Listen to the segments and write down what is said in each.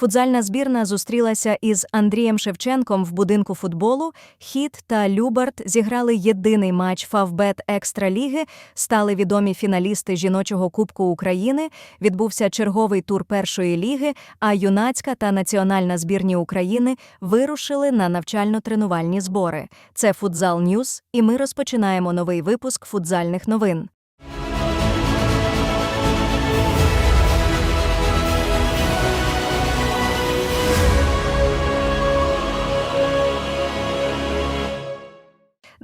Футзальна збірна зустрілася із Андрієм Шевченком в будинку футболу. Хіт та Любарт зіграли єдиний матч Фавбет Екстраліги, стали відомі фіналісти жіночого Кубку України. Відбувся черговий тур першої ліги, а юнацька та національна збірні України вирушили на навчально-тренувальні збори. Це Футзал Ньюз, і ми розпочинаємо новий випуск футзальних новин. –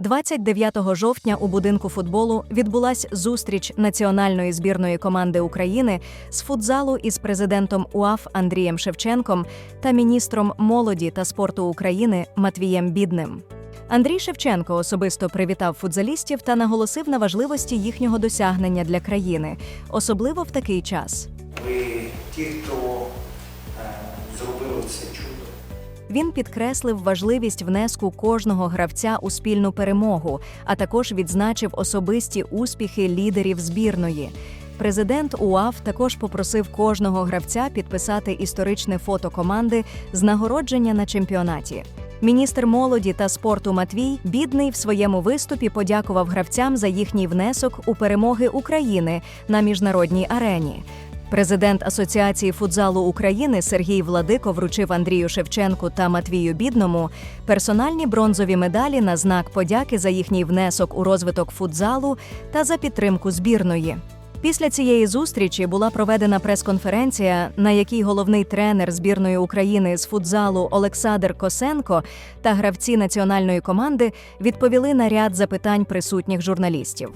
29 жовтня у будинку футболу відбулась зустріч національної збірної команди України з футзалу із президентом УАФ Андрієм Шевченком та міністром молоді та спорту України Матвієм Бідним. Андрій Шевченко особисто привітав футзалістів та наголосив на важливості їхнього досягнення для країни, особливо в такий час. Ви ті, хто Він підкреслив важливість внеску кожного гравця у спільну перемогу, а також відзначив особисті успіхи лідерів збірної. Президент УАФ також попросив кожного гравця підписати історичне фото команди з нагородження на чемпіонаті. Міністр молоді та спорту Матвій бідний в своєму виступі подякував гравцям за їхній внесок у перемоги України на міжнародній арені. Президент Асоціації футзалу України Сергій Владико вручив Андрію Шевченку та Матвію Бідному персональні бронзові медалі на знак подяки за їхній внесок у розвиток футзалу та за підтримку збірної. Після цієї зустрічі була проведена прес-конференція, на якій головний тренер збірної України з футзалу Олександр Косенко та гравці національної команди відповіли на ряд запитань присутніх журналістів.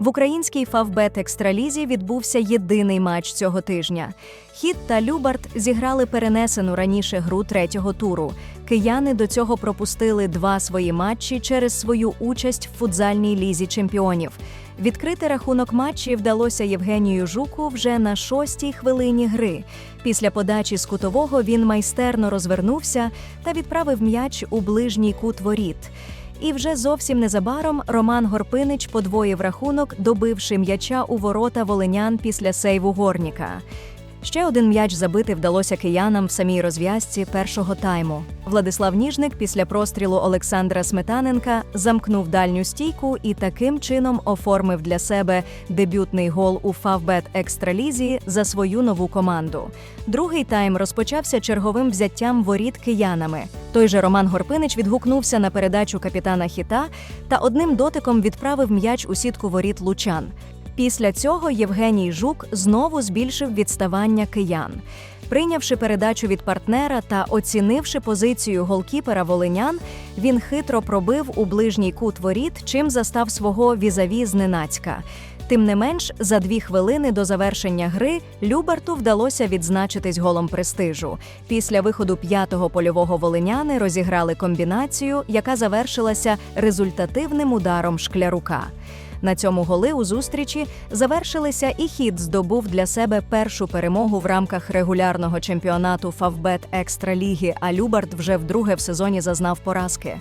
В українській Фавбет Екстралізі відбувся єдиний матч цього тижня. Хіт та Любарт зіграли перенесену раніше гру третього туру. Кияни до цього пропустили два свої матчі через свою участь в футзальній лізі чемпіонів. Відкрити рахунок матчі вдалося Євгенію Жуку вже на шостій хвилині гри. Після подачі з кутового він майстерно розвернувся та відправив м'яч у ближній кут воріт. І вже зовсім незабаром Роман Горпинич подвоїв рахунок, добивши м'яча у ворота волинян після сейву горніка. Ще один м'яч забити вдалося киянам в самій розв'язці першого тайму. Владислав Ніжник після прострілу Олександра Сметаненка замкнув дальню стійку і таким чином оформив для себе дебютний гол у Фавбет Екстралізі за свою нову команду. Другий тайм розпочався черговим взяттям воріт киянами. Той же Роман Горпинич відгукнувся на передачу капітана Хіта та одним дотиком відправив м'яч у сітку воріт лучан. Після цього Євгеній Жук знову збільшив відставання киян. Прийнявши передачу від партнера та оцінивши позицію голкіпера волинян, він хитро пробив у ближній кут воріт, чим застав свого візаві зненацька. Тим не менш, за дві хвилини до завершення гри Любарту вдалося відзначитись голом престижу. Після виходу п'ятого польового волиняни розіграли комбінацію, яка завершилася результативним ударом шклярука. На цьому голи у зустрічі завершилися, і хід здобув для себе першу перемогу в рамках регулярного чемпіонату Фавбет Екстраліги, а Любард вже вдруге в сезоні зазнав поразки.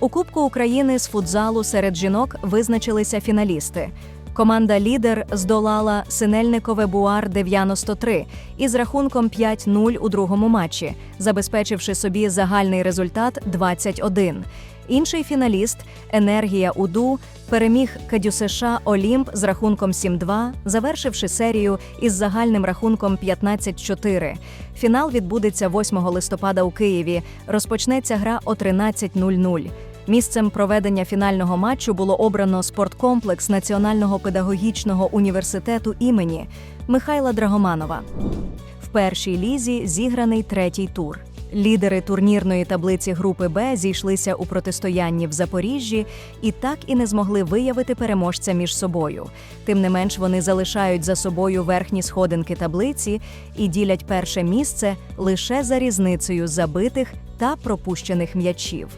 У Кубку України з футзалу серед жінок визначилися фіналісти. Команда Лідер здолала Синельникове Буар 93 із рахунком 5-0 у другому матчі, забезпечивши собі загальний результат 21. Інший фіналіст Енергія Уду переміг Кадюсеша Олімп з рахунком 7-2, завершивши серію із загальним рахунком 15-4. Фінал відбудеться 8 листопада у Києві. Розпочнеться гра о 13.00. Місцем проведення фінального матчу було обрано спорткомплекс Національного педагогічного університету імені Михайла Драгоманова. В першій лізі зіграний третій тур. Лідери турнірної таблиці групи Б зійшлися у протистоянні в Запоріжжі і так і не змогли виявити переможця між собою. Тим не менш, вони залишають за собою верхні сходинки таблиці і ділять перше місце лише за різницею забитих та пропущених м'ячів.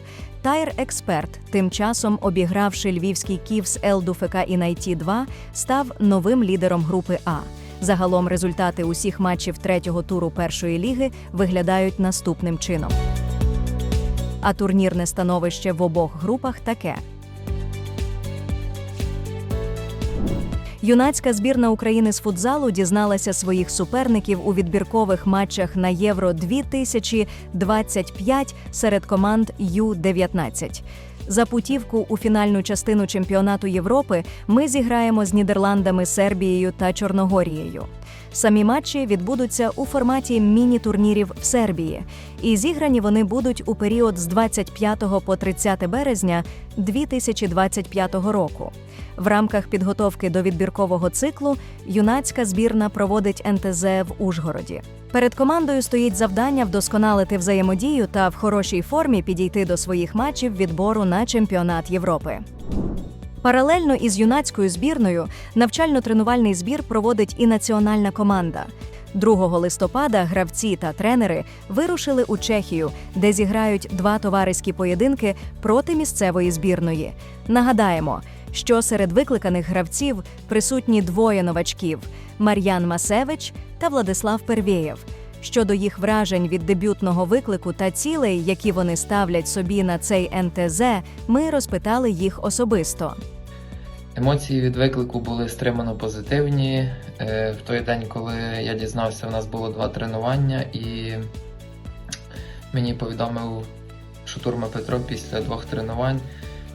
Тайр Експерт, тим часом обігравши львівський Ківс ЛДУФК і Найті 2 став новим лідером групи А. Загалом результати усіх матчів третього туру першої ліги виглядають наступним чином. А турнірне становище в обох групах таке: Юнацька збірна України з футзалу дізналася своїх суперників у відбіркових матчах на Євро 2025 серед команд Ю-19. За путівку у фінальну частину чемпіонату Європи ми зіграємо з Нідерландами, Сербією та Чорногорією. Самі матчі відбудуться у форматі міні-турнірів в Сербії, і зіграні вони будуть у період з 25 по 30 березня 2025 року. В рамках підготовки до відбіркового циклу юнацька збірна проводить НТЗ в Ужгороді. Перед командою стоїть завдання вдосконалити взаємодію та в хорошій формі підійти до своїх матчів відбору на чемпіонат Європи. Паралельно із юнацькою збірною навчально-тренувальний збір проводить і національна команда. 2 листопада гравці та тренери вирушили у Чехію, де зіграють два товариські поєдинки проти місцевої збірної. Нагадаємо, що серед викликаних гравців присутні двоє новачків Мар'ян Масевич та Владислав Первєєв. Щодо їх вражень від дебютного виклику та цілей, які вони ставлять собі на цей НТЗ, ми розпитали їх особисто. Емоції від виклику були стримано позитивні. Е, В той день, коли я дізнався, у нас було два тренування, і мені повідомив Шутурма Петро після двох тренувань.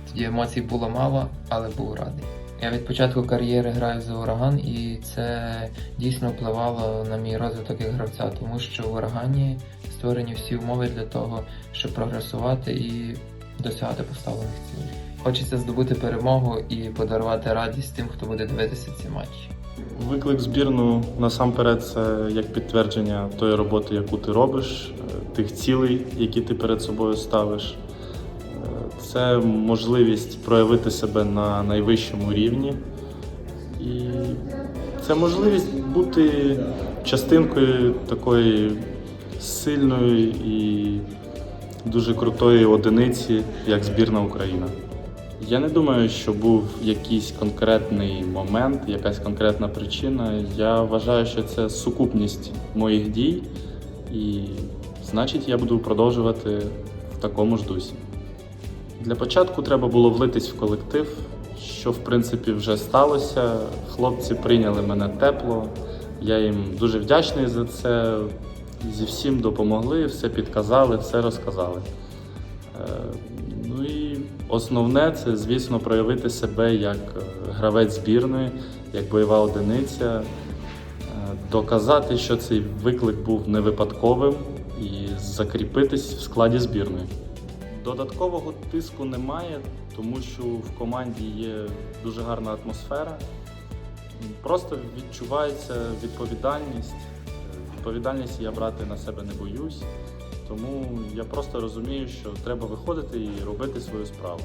Тоді емоцій було мало, але був радий. Я від початку кар'єри граю за ураган, і це дійсно впливало на мій розвиток як гравця, тому що в урагані створені всі умови для того, щоб прогресувати і досягати поставлених цілей. Хочеться здобути перемогу і подарувати радість тим, хто буде дивитися ці матчі. Виклик збірну насамперед це як підтвердження тої роботи, яку ти робиш, е, тих цілей, які ти перед собою ставиш. Е, Це можливість проявити себе на найвищому рівні. І це можливість бути частинкою такої сильної і дуже крутої одиниці, як збірна Україна. Я не думаю, що був якийсь конкретний момент, якась конкретна причина. Я вважаю, що це сукупність моїх дій, і значить я буду продовжувати в такому ж дусі. Для початку треба було влитись в колектив, що в принципі вже сталося. Хлопці прийняли мене тепло. Я їм дуже вдячний за це. Зі всім допомогли, все підказали, все розказали. Основне це, звісно, проявити себе як е, гравець збірної, як бойова одиниця, е, доказати, що цей виклик був не випадковим і закріпитись в складі збірної. Додаткового тиску немає, тому що в команді є дуже гарна атмосфера. Просто відчувається відповідальність. Відповідальність я брати на себе не боюсь. Тому я просто розумію, що треба виходити і робити свою справу.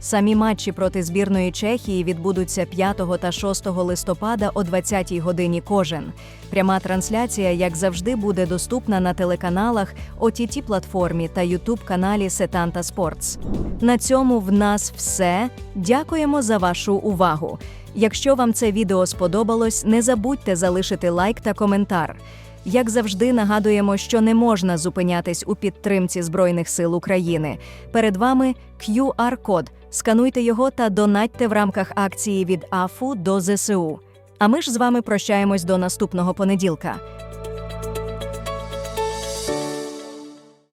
Самі матчі проти збірної Чехії відбудуться 5 та 6 листопада о 20-й годині кожен. Пряма трансляція, як завжди, буде доступна на телеканалах ott платформі та youtube каналі Сетанта Спортс. На цьому в нас все. Дякуємо за вашу увагу. Якщо вам це відео сподобалось, не забудьте залишити лайк та коментар. Як завжди, нагадуємо, що не можна зупинятись у підтримці Збройних сил України. Перед вами QR-код. Скануйте його та донатьте в рамках акції від АФУ до ЗСУ. А ми ж з вами прощаємось до наступного понеділка.